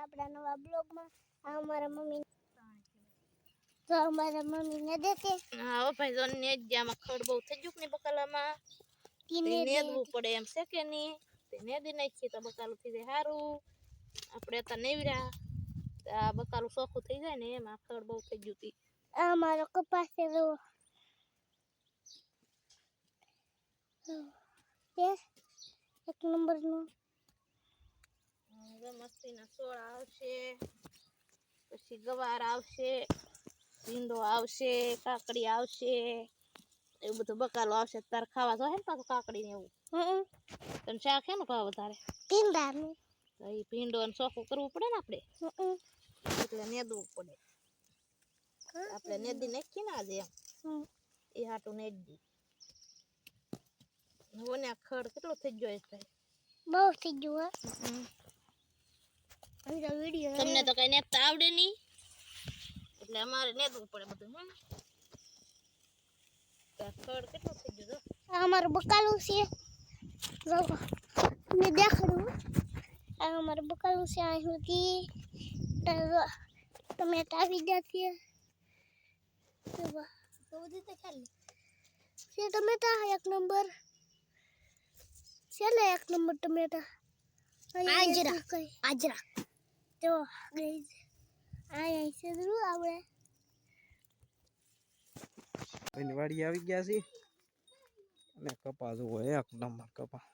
આપણા નવા બ્લોગમાં આ અમારા મમ્મી તો અમારા મમ્મી ને દેખે હા ભાઈ જો ને જ ખડ બહુ થઈ ગયું કે નહીં બકાલામાં? તીને તે નેદવું પડે એમ છે કે નહીં? તે નેદી નાખીએ તો બકાલું થઈ જાય સારું આપણે તો નેવડ્યા આ બકાલું સોખું થઈ જાય ને એમાં ખડ બહુ થઈ ગયું હતી આ મારો કપાસ છે જો એક નંબર હવે મસ્તીના છોડ આવશે પછી ગવાર આવશે ભીંડો આવશે કાકડી આવશે એવું બધું બકાલો આવશે. તારે ખાવા તો હે ને પાછું કાકડી ને એવું? હમ. તને શાક હે ને ભાવ વધારે? ભીંડા એ ભીંડો ને ચોખ્ખું કરવું પડે ને આપણે એટલે નેદવું પડે. આપણે નેદી નાખીએ ને આજે એમ. હમ. એ હાટું નેદી. ઓને આ ખડ કેટલો થઈ ગયો છે બહુ થઈ ગયું તમને તો કઈ નેતા આવડે નહીં એટલે અમારે નેદવું પડે બધું હે તો આ ખડ કેટલું થઈ ગયું જો આ અમારું બકાલું છે જો મેં દેખાડું આ અમારું બકાલું છે અહીં સુધી તો જો ટમેટા આવી ગયા છે તો વાહ, તો બધી તો ખાલી છે ટમેટા એક નંબર છે ને એક નંબર ટમેટા આજરા આજરા તો ગઈ આ જરૂર આપણે એની વાડી આવી ગયા છે અને કપા જુઓ, એક નંબર કપા.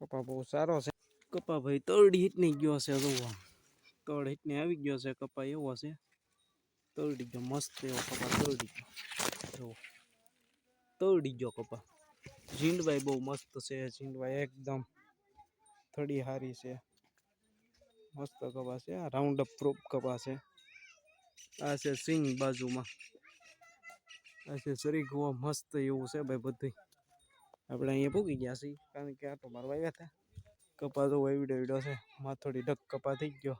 કપા બહુ સારો છે. કપા ભાઈ તરડી હિટની ગયો છે, જુઓ. તળ હિટ ને આવી ગયો છે કપા, એવો છે. તરડી ગયો, મસ્ત એવો કપા તરડી ગયો. જુઓ. તરડી ગયો કપા. ઝીંડભાઈ બહુ મસ્ત છે ઝીંડભાઈ એકદમ થડી હારી છે. મસ્ત કપા છે, આ રાઉન્ડ અપ પ્રૂફ કપા છે. આ છે સિંગ બાજુમાં. આ છે સરી ગોવા મસ્ત એવું છે ભાઈ બધું આપણે અહીંયા પૂગી ગયા છીએ, કારણ કે આટો મારવા આવ્યા હતા. કપા તો એવડો એવડો છે માથોડી ઢક કપા થઈ ગયો.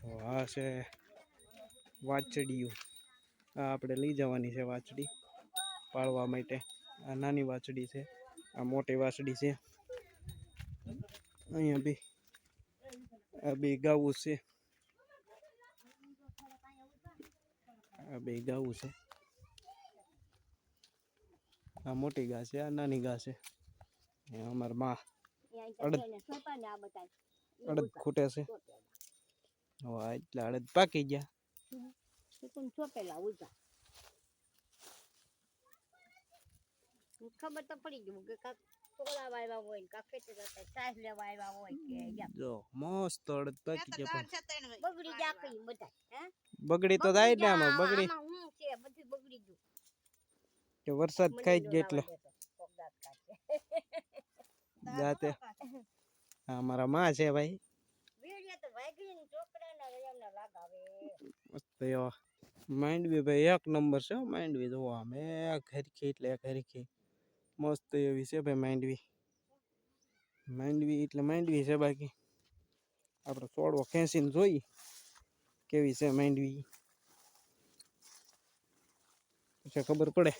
તો આ છે વાછડીયું. આ આપણે લઈ જવાની છે વાછડી પાળવા માટે. આ નાની વાછડી છે. આ મોટી વાસડી છે. અહીંયા બી આ બે ગાવું છે. આ બે ગાવું છે. આ મોટી ગા છે આ નાની ગા છે. અમારા અમારમાં અડદ અડદ ખૂટે છે. એટલે અડદ પાકી ગયા. ખબર તો પડી ગયું કે કાક તોલા વાવ્યા હોય કાક ખેતી કરતા સાસ લેવા આવ્યા હોય કે જો મસ્ત અડદ પાકી બગડી જા કઈ બધા હે બગડી તો જાય ને આમાં બગડી. હું છે બધું બગડી ગયું. કે વરસાદ ખાઈ જ ગયો એટલે. જાતે. હા અમારા માં છે ભાઈ. એવો. માંડવી ભાઈ એક નંબર છે હો માંડવી જોવા. મેં એક હરખી એટલે એક હરખી મસ્ત એવી છે ભાઈ, માંડવી. માંડવી, એટલે માંડવી છે બાકી. આપણે છોડવો ખેંચીને જોઈ કેવી છે માંડવી. પછી ખબર પડે.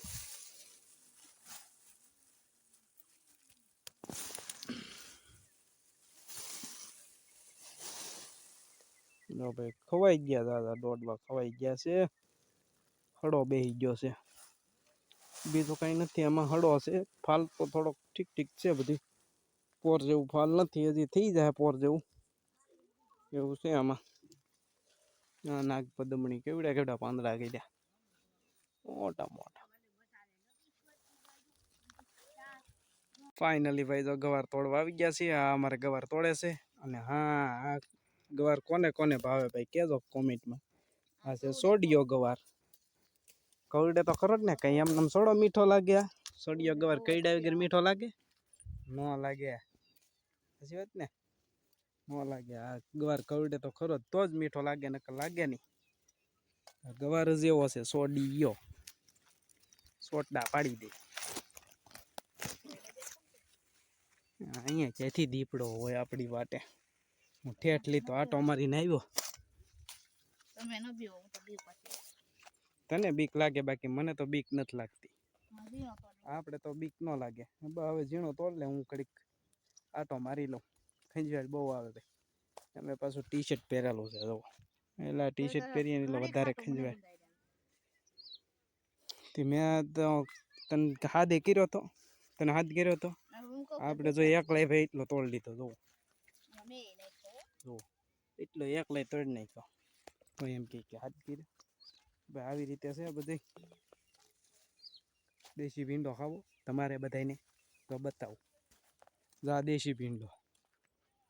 જો ભાઈ, ખવાઈ ગયા દાદા દોડવા ખવાઈ ગયા છે. ખડો બેહી ગયો છે. બીજું કંઈ નથી એમાં હળો છે. ફાલ તો થોડોક ઠીક ઠીક છે બધી. પોર જેવું ફાલ નથી, હજી થઈ જાય પોર જેવું. એવું છે આમાં. આ નાગ પદમણી કેવડા કેવડા પાંદડા ગયા મોટા મોટા. ફાઇનલી ભાઈ જો ગવાર તોડવા આવી ગયા છે આ અમારે ગવાર તોડે છે. અને હા, આ ગવાર કોને કોને ભાવે ભાઈ કહેજો કોમેન્ટમાં આ છે સોડિયો ગવાર. કવડે તો ખરો જ ને, કઈ એમ નામ સોડો મીઠો લાગે. આ સોડિયો ગવાર કઈડા વગર મીઠો લાગે? ન લાગે. પછી વાત ને? ન લાગે. આ ગવાર કવડે તો ખરો તો જ મીઠો લાગે ને લાગે નહીં. ગવાર જ એવો છે, સોડિયો. સોટડા પાડી દે. અહીંયા ક્યાંથી દીપડો હોય આપણી વાટે? હું ઠેઠલી તો આટો મારીને આવ્યો. તમે ન બીવો તો બી પછી. તને બીક લાગે બાકી મને તો બીક નથી લાગતી. આપણે તો બીક ન લાગે. હવે ઝીણો તોડ લે હું કડીક આટો મારી લઉં. ખંજવાળ બહુ આવે ભાઈ. અમે પાછું ટી શર્ટ પહેરેલું છે જો એટલે ટી શર્ટ પહેરીએ એટલે વધારે ખંજવાળ. તે મેં તો તને હાથે કર્યો હતો તને હાથ કર્યો હતો આપણે જો એકલાય ભાઈ એટલો તોડ લીધો જો જો એટલો એકલાય તોડી નાખ્યો. તો એમ કે હાથ કર્યો. ભાઈ આવી રીતે છે બધી. દેશી ભીંડો ખાવો. તમારે બધાને તો બતાવો. જા દેશી ભીંડો.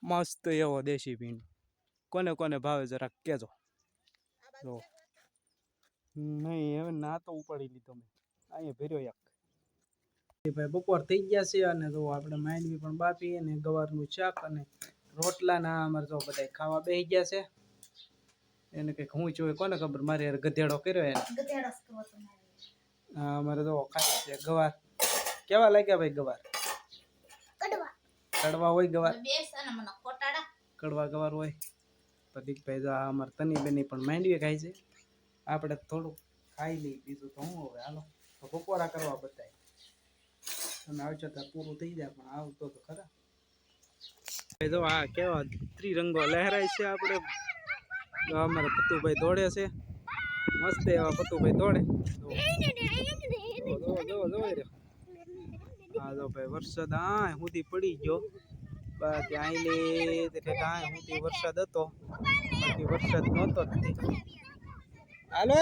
મસ્ત એવો દેશી ભીંડો. કોને કોને ભાવે જરાક કહેજો જો. નહીં, હવે ના તો ઉપાડી લીધો મેં. અહીંયા ભર્યો એક. ભાઈ બપોર થઈ ગયા છે અને જો આપણે માંડવી પણ બાપી અને ગવારનું શાક અને રોટલાના અમારે જો બધા ખાવા બેસી ગયા છે. એને કંઈક હું જોઈ કોને ખબર? મારે યાર ગધેડો કર્યો એને. હા અમારે તો ખાય છે. ગવાર. કેવા લાગ્યા ભાઈ ગવાર? કડવા. કડવા હોય ગવાર? કડવા ગવાર હોય. પ્રદીપભાઈ જો આ અમારે તની બેની પણ માંડવી ખાય છે. આપણે થોડુંક ખાઈ લઈ બીજું તો હું હવે? હાલો. તો બપોરા કરવા બતાય તમે આવશો તો પૂરું થઈ જાય પણ આવતો તો ખરા. ભાઈ જો આ કેવા ત્રિરંગો લહેરાય છે આપણે. જો અમારે પતુભાઈ દોડે છે. મસ્ત એવા પતુભાઈ દોડે. હા જો ભાઈ વરસાદ આ સુધી પડી ગયો. બાકી આઈલે તે કાંઈ સુધી વરસાદ હતો. બાકી વરસાદ નહોતો હાલો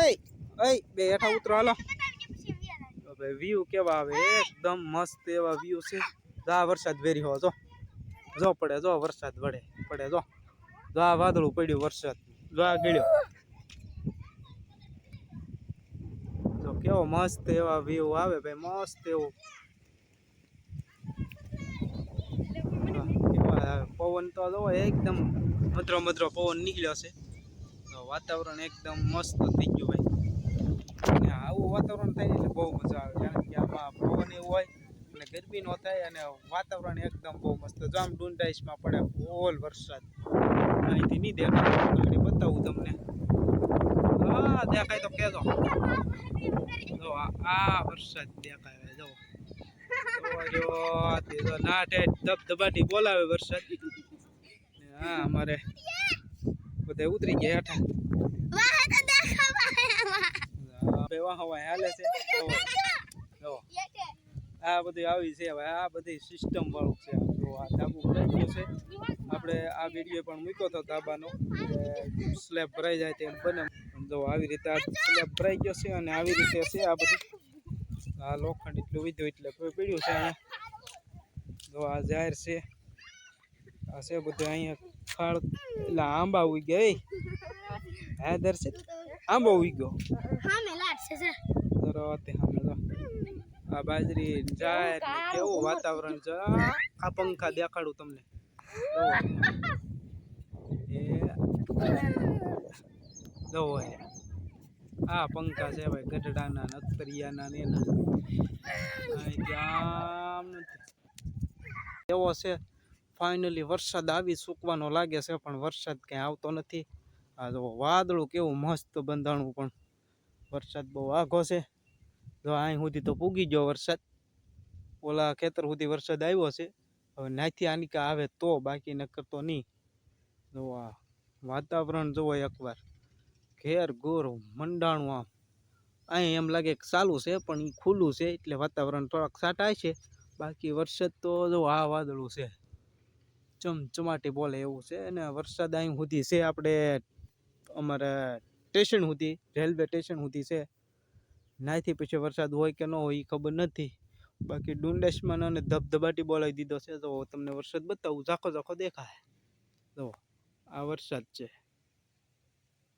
ઓય બે હેઠા ઉતરો, હાલો. તો ભાઈ વ્યૂ કેવા આવે, એકદમ મસ્ત એવા વ્યૂ છે. જા વરસાદ વેરી હો જો. જો પડે, જો વરસાદ વડે, પડે, જો. જો વાદળું પડ્યું વરસાદ જો આ ગળ્યો. જો કેવો મસ્ત એવા વ્યૂ આવે ભાઈ, મસ્ત એવું. પવન તો જો એકદમ મધરો મધરો પવન નીકળ્યો છે. તો વાતાવરણ એકદમ મસ્ત થઈ ગયું ભાઈ. આવું વાતાવરણ થાય એટલે બહુ મજા આવે, કારણ કે આમાં પવન એવું હોય અને ગરમી નો થાય અને વાતાવરણ એકદમ બહુ મસ્ત. જો આમ ડુંડાઈસમાં પડે ઓલ વરસાદ. અહીંથી નહીં દેખાય બતાવું તમને. હા દેખાય તો કહેજો જો આ- વરસાદ દેખાય જો. ધબધબાટી બોલાવે વરસાદ. હા અમારે બધા ઉતરી ગયા હેઠા. વાહ હાલે છે. આ બધી આવી છે હવે આ બધી સિસ્ટમ વાળું છે. જો આ ધાબુ ગયું છે. આપણે આ વીડિયો પણ મૂક્યો હતો ધાબાનો. સ્લેબ ભરાઈ જાય તેમ બને. જો આવી રીતે આ સ્લેબ ભરાઈ ગયો છે અને આવી રીતે છે આ બધું. આ લોખંડ એટલું વીધું એટલે પીડ્યું છે અહીંયા. જો આ જાહેર છે. આ છે બધું અહીંયા ફળ એટલે આંબા ઉઈ ગયા હા દર્શિત આંબો ઉઈ ગયો. હા મે લાટ છે સર જરા જો આ બાજરી ને કેવું વાતાવરણ છે? આ પંખા દેખાડું તમને. એ. આ પંખા છે ભાઈ ગઢડાના નકરિયાના ને એના. એવો છે ફાઇનલી વરસાદ આવી સૂકવાનો લાગે છે પણ વરસાદ ક્યાંય આવતો નથી. આ જો વાદળું કેવું મસ્ત બંધાણું પણ. વરસાદ બહુ આઘો છે. જો અહીં સુધી તો પૂગી ગયો વરસાદ. ઓલા ખેતર સુધી વરસાદ આવ્યો છે. હવે નાથી આનિકા આવે તો, બાકી નકર તો નહીં જો વાતાવરણ જુઓ એકવાર. ઘેર ગોર મંડાણું આમ. અહીં એમ લાગે કે ચાલુ છે, પણ એ ખુલ્લું છે, એટલે વાતાવરણ થોડાક સાટાય છે. બાકી વરસાદ તો જો આ વાદળું છે. ચમચમાટી બોલે એવું છે, અને વરસાદ અહીં સુધી છે, આપણે અમારે સ્ટેશન સુધી રેલવે સ્ટેશન સુધી છે. નાથી પછી વરસાદ હોય કે ન હોય એ ખબર નથી. બાકી ડુંડેશમાં અને ધબધબાટી બોલાવી દીધો છે, તો તમને વરસાદ બતાવું, ઝાખો ઝાખો દેખાય. જો, આ વરસાદ છે.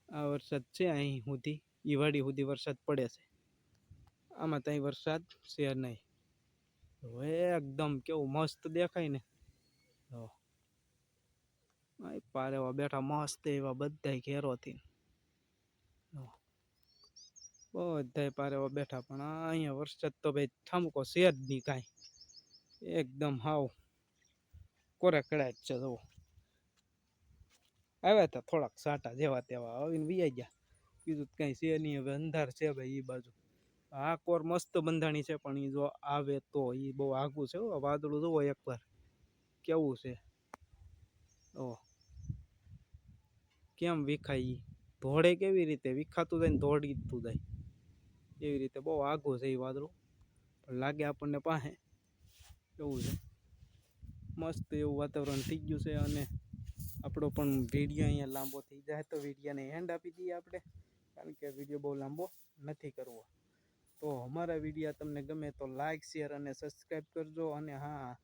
આ વરસાદ છે અહીં સુધી, ઈવાડી સુધી વરસાદ પડે છે. આમાં ત્યાં વરસાદ છે નહીં. હવે એકદમ કેવું મસ્ત દેખાય ને. જો પારેવા બેઠા મસ્ત એવા બધાય ઘેરોથી. બધાય પારેવા બેઠા, પણ અહીંયા વરસાદ તો ભાઈ ઠામકો છે જ નહીં કાંઈ. એકદમ હાવ કોરે કડાય જ છે, જુઓ. આવ્યા હતા થોડાક સાટા જેવા તેવા, આવીને વી ગયા. બીજું કાંઈ છે નહીં, હવે અંધાર છે ભાઈ એ બાજુ. આ કોર મસ્ત બંધાણી છે, પણ એ જો આવે તો એ બહુ આઘું છે વાદળું જુઓ એકવાર, કેવું છે. ઓ. કેમ વિખાય એ ધોળે કેવી રીતે? વિખાતું જાય ને ધોળીતું જાય. એવી રીતે બહુ આઘું છે એ વાદળું. પણ લાગે આપણને પાસે એવું છે. મસ્ત એવું વાતાવરણ થઈ ગયું છે અને આપણો પણ વીડિયો અહીંયા લાંબો થઈ જાય તો વિડીયોને હેન્ડ આપી દઈએ આપણે. કારણ કે વીડિયો બહુ લાંબો નથી કરવો. તો અમારા વીડિયો તમને ગમે તો લાઇક શેર અને સબસ્ક્રાઈબ કરજો. અને હા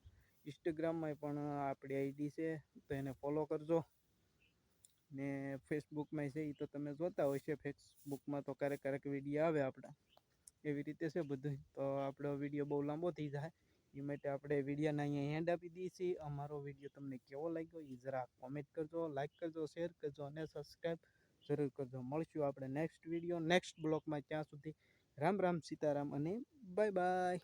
ઇન્સ્ટાગ્રામમાં પણ આપણી આઈડી છે, તો એને ફોલો કરજો. ને ફેસબુકમાં છે એ તો તમે જોતા હોય છે, ફેસબુકમાં તો ક્યારેક ક્યારેક વીડિયો આવે આપણા. એવી રીતે છે બધું તો આપણો વીડિયો બહુ લાંબો થઈ જાય. એ માટે આપણે વિડીયોને અહીંયા હેન્ડ આપી દઈએ છીએ. અમારો વીડિયો તમને કેવો લાગ્યો એ જરા કોમેન્ટ કરજો લાઈક કરજો શેર કરજો અને સબસ્ક્રાઈબ જરૂર કરજો. મળશું આપણે નેક્સ્ટ વીડિયો નેક્સ્ટ બ્લોગમાં ત્યાં સુધી રામ રામ સીતારામ અને બાય બાય